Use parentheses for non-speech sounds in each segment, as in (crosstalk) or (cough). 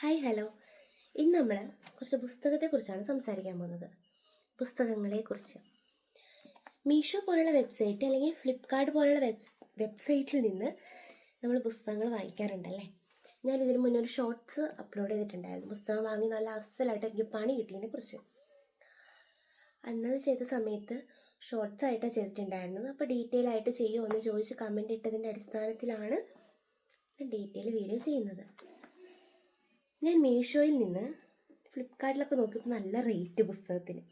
Hi hello. ഇന്ന് നമ്മൾ കുറച്ച് പുസ്തകത്തെക്കുറിച്ചാണ് സംസാരിക്കാൻ പോകുന്നത്. പുസ്തകങ്ങളെക്കുറിച്ച്. മീഷോ പോലുള്ള വെബ്സൈറ്റ് അല്ലെങ്കിൽ ഫ്ലിപ്കാർട്ട് പോലുള്ള വെബ് വെബ്സൈറ്റിൽ നിന്ന് നമ്മൾ പുസ്തകങ്ങൾ വാങ്ങിക്കാറുണ്ടല്ലേ? ഞാൻ ഇതിനു മുന്നേ ഒരു ഷോർട്സ് അപ്ലോഡ് ചെയ്തിട്ടുണ്ടായിരുന്നു. പുസ്തകം വാങ്ങി നല്ല അസലായിട്ട് എനിക്ക് പണി കിട്ടിയതിനെ കുറിച്ച് അന്നത് ചെയ്ത സമയത്ത് ഷോർട്സ് ആയിട്ടാണ് ചെയ്തിട്ടുണ്ടായിരുന്നത്. അപ്പോൾ ഡീറ്റെയിൽ ആയിട്ട് ചെയ്യുമോ എന്ന് ചോദിച്ച് കമന്റ് ഇട്ടതിന്റെ അടിസ്ഥാനത്തിലാണ് ഡീറ്റെയിൽ വീഡിയോ ചെയ്യുന്നത്. ഞാൻ മീഷോയിൽ നിന്ന് ഫ്ലിപ്കാർട്ടിലൊക്കെ നോക്കിയപ്പോൾ നല്ല റേറ്റ് പുസ്തകത്തിന്.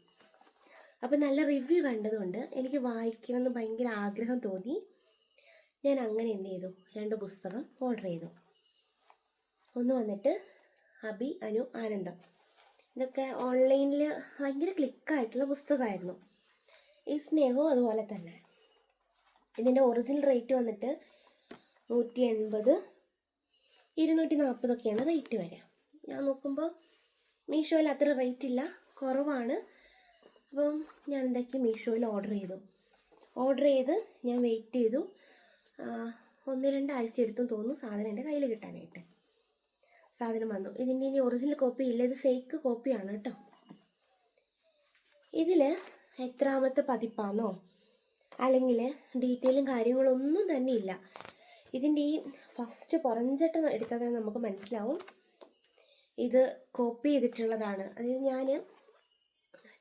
അപ്പോൾ നല്ല റിവ്യൂ കണ്ടതുകൊണ്ട് എനിക്ക് വായിക്കണമെന്ന് ഭയങ്കര ആഗ്രഹം തോന്നി. ഞാൻ അങ്ങനെ എന്ത് ചെയ്തു? രണ്ട് പുസ്തകം ഓർഡർ ചെയ്തു. ഒന്ന് വന്നിട്ട് അബി അനു ആനന്ദം. ഇതൊക്കെ ഓൺലൈനിൽ ഭയങ്കര ക്ലിക്കായിട്ടുള്ള പുസ്തകമായിരുന്നു. ഈ സ്നേഹവും അതുപോലെ തന്നെ. ഇതിന്റെ ഒറിജിനൽ റേറ്റ് വന്നിട്ട് നൂറ്റി എൺപത് ഇരുന്നൂറ്റി നാൽപ്പതൊക്കെയാണ് റേറ്റ് വരിക. ഞാൻ നോക്കുമ്പോൾ മീഷോയിൽ അത്ര റേറ്റ് ഇല്ല. കുറവാണ്. അപ്പം ഞാൻ എന്താക്കി മീഷോയിൽ ഓർഡർ ചെയ്തു. ഓർഡർ ചെയ്ത് ഞാൻ വെയിറ്റ് ചെയ്തു. ഒന്ന് രണ്ടാഴ്ച എടുത്തും തോന്നുന്നു സാധനം എന്റെ കയ്യിൽ കിട്ടാനായിട്ട്. സാധനം വന്നു. ഇതിന്റെ ഇനി ഒറിജിനൽ കോപ്പി ഇല്ല. ഇത് ഫേക്ക് കോപ്പിയാണ് കേട്ടോ. ഇതിൽ എത്രാമത്തെ പതിപ്പാണോ അല്ലെങ്കിൽ ഡീറ്റെയിലും കാര്യങ്ങളൊന്നും തന്നെ ഇല്ല. ഇതിന്റെ ഈ ഫസ്റ്റ് പുറഞ്ചട്ടം എടുത്താൽ തന്നെ നമുക്ക് മനസ്സിലാവും. ഇത് കോപ്പി ചെയ്തിട്ടുള്ളതാണ്. അതായത് ഞാൻ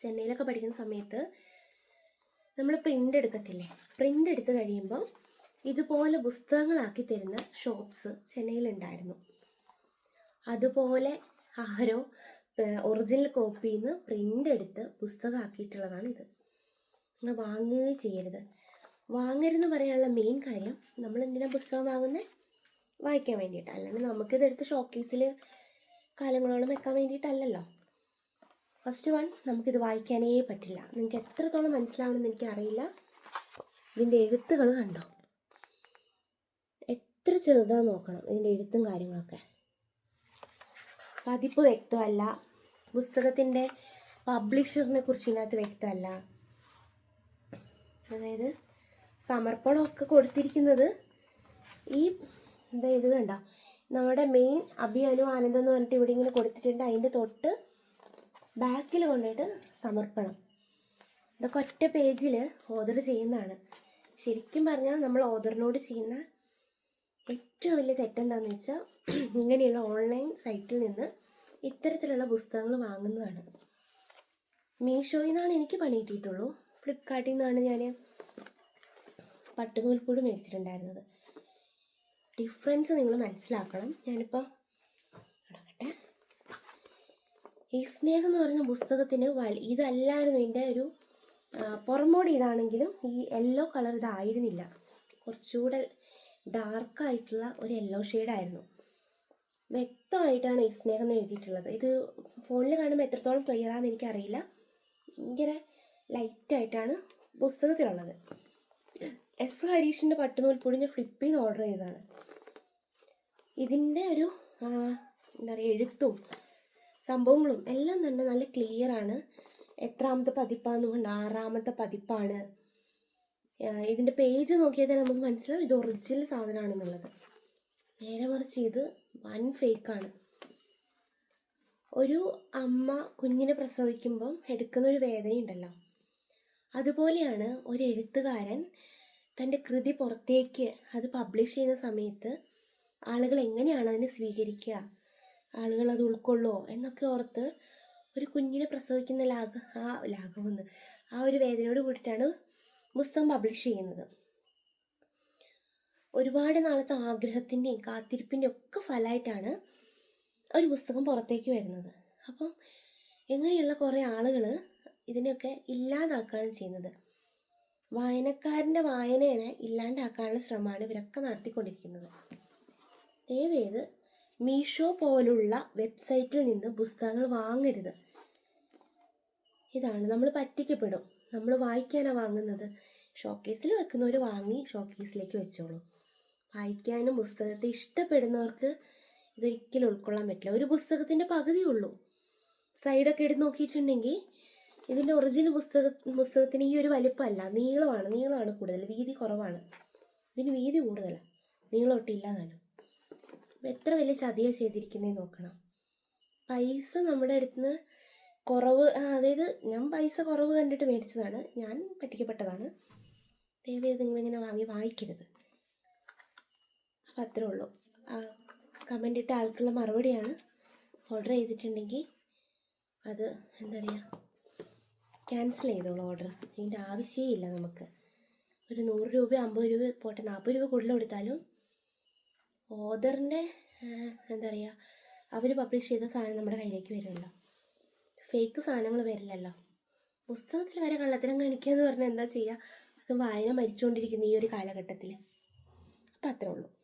ചെന്നൈയിലൊക്കെ പഠിക്കുന്ന സമയത്ത് നമ്മൾ പ്രിന്റ് എടുക്കത്തില്ലേ? പ്രിന്റ് എടുത്ത് കഴിയുമ്പോൾ ഇതുപോലെ പുസ്തകങ്ങളാക്കി തരുന്ന ഷോപ്സ് ചെന്നൈയിലുണ്ടായിരുന്നു. അതുപോലെ ആരോ ഒറിജിനൽ കോപ്പിയിൽ നിന്ന് പ്രിന്റ് എടുത്ത് പുസ്തകമാക്കിയിട്ടുള്ളതാണ് ഇത്. നിങ്ങൾ വാങ്ങുകയും ചെയ്യരുത്. വാങ്ങരുതെന്ന് പറയാനുള്ള മെയിൻ കാര്യം നമ്മൾ എന്തിനാണ് പുസ്തകം വാങ്ങുന്നത് വായിക്കാൻ വേണ്ടിയിട്ട്. അല്ലാണ്ട് നമുക്കിതെടുത്ത് ഷോക്കേസിൽ കാലങ്ങളോളം വെക്കാൻ വേണ്ടിയിട്ടല്ലല്ലോ. ഫസ്റ്റ് വൺ നമുക്കിത് വായിക്കാനേ പറ്റില്ല. നിങ്ങൾക്ക് എത്രത്തോളം മനസ്സിലാവണമെന്ന് എനിക്കറിയില്ല ഇതിന്റെ എഴുത്തുകൾ കണ്ടോ? എത്ര ചെറുതാ നോക്കണം ഇതിന്റെ എഴുത്തും കാര്യങ്ങളൊക്കെ. പതിപ്പ് വ്യക്തമല്ല. പുസ്തകത്തിന്റെ പബ്ലിഷറിനെ കുറിച്ച് ഇതിനകത്ത് വ്യക്തമല്ല. അതായത് സമർപ്പണമൊക്കെ കൊടുത്തിരിക്കുന്നത് ഈ ഇത് കണ്ടോ? നമ്മുടെ മെയിൻ അഭിയാനു ആനന്ദം എന്ന് പറഞ്ഞിട്ട് ഇവിടെ ഇങ്ങനെ കൊടുത്തിട്ടുണ്ട്. അതിന്റെ തൊട്ട് ബാക്കിൽ കൊണ്ടിട്ട് സമർപ്പണം. ഇതൊക്കെ ഒറ്റ പേജിൽ ഓർഡർ ചെയ്യുന്നതാണ്. ശരിക്കും പറഞ്ഞാൽ നമ്മൾ ഓർഡറിനോട് ചെയ്യുന്ന ഏറ്റവും വലിയ തെറ്റെന്താണെന്ന് വെച്ചാൽ (clears throat) ഇങ്ങനെയുള്ള ഓൺലൈൻ സൈറ്റിൽ നിന്ന് ഇത്തരത്തിലുള്ള പുസ്തകങ്ങൾ വാങ്ങുന്നതാണ്. മീഷോയിൽ നിന്നാണ് എനിക്ക് പണി കിട്ടിയിട്ടുള്ളൂ. ഫ്ലിപ്കാർട്ടിൽ നിന്നാണ് ഞാൻ പട്ടുനൂൽപ്പൂട് മേടിച്ചിട്ടുണ്ടായിരുന്നത്. ഡിഫറൻസ് നിങ്ങൾ മനസ്സിലാക്കണം. ഞാനിപ്പോൾ നടക്കട്ടെ. ഈ സ്നേഹം എന്ന് പറയുന്ന പുസ്തകത്തിന് വൽ ഇതല്ലായിരുന്നു എന്റെ ഒരു പുറമോടി ഇതാണെങ്കിലും ഈ യെല്ലോ കളർ ഇതായിരുന്നില്ല. കുറച്ചുകൂടെ ഡാർക്കായിട്ടുള്ള ഒരു യെല്ലോ ഷെയ്ഡായിരുന്നു വ്യക്തമായിട്ടാണ് ഈ സ്നേഹം എഴുതിയിട്ടുള്ളത്. ഇത് ഫോണിൽ കാണുമ്പോൾ എത്രത്തോളം ക്ലിയർ ആണെന്ന് എനിക്കറിയില്ല. ഭയങ്കര ലൈറ്റായിട്ടാണ് പുസ്തകത്തിലുള്ളത്. എസ് ഹരീഷിന്റെ പട്ടുനൂൽ പൊടി ഞാൻ ഫ്ലിപ്പിൽ നിന്ന് ഓർഡർ ചെയ്തതാണ്. ഇതിന്റെ ഒരു എന്താ പറയുക എഴുത്തും സംഭവങ്ങളും എല്ലാം തന്നെ നല്ല ക്ലിയർ ആണ്. എത്രാമത്തെ പതിപ്പാന്ന് കൊണ്ട് ആറാമത്തെ പതിപ്പാണ്. ഇതിന്റെ പേജ് നോക്കിയാൽ തന്നെ നമുക്ക് മനസ്സിലാവും ഇത് ഒറിജിനൽ സാധനമാണെന്നുള്ളത്. നേരെ മറിച്ച് ഇത് വൻ ഫേക്കാണ് ഒരു അമ്മ കുഞ്ഞിനെ പ്രസവിക്കുമ്പം എടുക്കുന്ന ഒരു വേദനയുണ്ടല്ലോ. അതുപോലെയാണ് ഒരു എഴുത്തുകാരൻ തന്റെ കൃതി പുറത്തേക്ക് അത് പബ്ലിഷ് ചെയ്യുന്ന സമയത്ത് ആളുകൾ എങ്ങനെയാണ് അതിനെ സ്വീകരിക്കുക? ആളുകൾ അത് ഉൾക്കൊള്ളോ? എന്നൊക്കെ ഓർത്ത് ഒരു കുഞ്ഞിനെ പ്രസവിക്കുന്ന ലാഘ ആ ലാഘവെന്ന് ആ ഒരു വേദനയോട് കൂടിയിട്ടാണ് പുസ്തകം പബ്ലിഷ് ചെയ്യുന്നത്. ഒരുപാട് നാളത്തെ ആഗ്രഹത്തിന്റെയും കാത്തിരിപ്പിന്റെയും ഒക്കെ ഫലമായിട്ടാണ് ഒരു പുസ്തകം പുറത്തേക്ക് വരുന്നത്. അപ്പം ഇങ്ങനെയുള്ള കുറേ ആളുകൾ ഇതിനെയൊക്കെ ഇല്ലാതാക്കുകയാണ് ചെയ്യുന്നത്. വായനക്കാരന്റെ വായനയെ ഇല്ലാണ്ടാക്കാനുള്ള ശ്രമമാണ് ഇവരൊക്കെ നടത്തിക്കൊണ്ടിരിക്കുന്നത്. ദയവേത് മീഷോ പോലുള്ള വെബ്സൈറ്റിൽ നിന്ന് പുസ്തകങ്ങൾ വാങ്ങരുത്. ഇതാണ് നമ്മൾ പറ്റിക്കപ്പെടും. നമ്മൾ വായിക്കാനാണ് വാങ്ങുന്നത്. ഷോക്കേസിൽ വെക്കുന്നവർ വാങ്ങി ഷോക്കേസിലേക്ക് വെച്ചോളൂ. വായിക്കാനും പുസ്തകത്തെ ഇഷ്ടപ്പെടുന്നവർക്ക് ഇതൊരിക്കലും ഉൾക്കൊള്ളാൻ പറ്റില്ല. ഒരു പുസ്തകത്തിന്റെ പകുതിയേ ഉള്ളൂ. സൈഡൊക്കെ എടുത്ത് നോക്കിയിട്ടുണ്ടെങ്കിൽ ഇതിന്റെ ഒറിജിനൽ പുസ്തക പുസ്തകത്തിന് ഈ ഒരു വലിപ്പമല്ല. നീളമാണ് നീളമാണ് കൂടുതൽ വീതി കുറവാണ്. ഇതിന് വീതി കൂടുതലാണ് നീളം ഒട്ടില്ല എത്ര വലിയ ചതിയാണ് ചെയ്തിരിക്കുന്നത് നോക്കണം. പൈസ നമ്മുടെ അടുത്ത് നിന്ന് കുറവ് അതായത് ഞാൻ പൈസ കുറവ് കണ്ടിട്ട് മേടിച്ചതാണ്. ഞാൻ പറ്റിക്കപ്പെട്ടതാണ്. ദയവേത് നിങ്ങളിങ്ങനെ വാങ്ങി വായിക്കരുത്. അപ്പം അത്രേ ഉള്ളൂ. കമന്റ് ഇട്ട ആൾക്കുള്ള മറുപടിയാണ് ഓർഡർ ചെയ്തിട്ടുണ്ടെങ്കിൽ അത് എന്താ പറയുക ക്യാൻസൽ ചെയ്തോളൂ ഓർഡർ ഇതിന്റെ ആവശ്യമേ ഇല്ല നമുക്ക്. ഒരു നൂറ് രൂപ അമ്പത് രൂപ പോട്ടെ നാൽപ്പത് രൂപ കൂടുതൽ കൊടുത്താലും ഓദറിന്റെ എന്താ പറയുക അവർ പബ്ലിഷ് ചെയ്ത സാധനം നമ്മുടെ കയ്യിലേക്ക് വരുമല്ലോ. ഫേക്ക് സാധനങ്ങൾ വരില്ലല്ലോ. പുസ്തകത്തിൽ വരെ കള്ളത്തരം കാണിക്കുക എന്ന് പറഞ്ഞാൽ എന്താ ചെയ്യുക അത് വായന മരിച്ചുകൊണ്ടിരിക്കുന്ന ഈ ഒരു കാലഘട്ടത്തിൽ അപ്പം അത്രേ ഉള്ളൂ.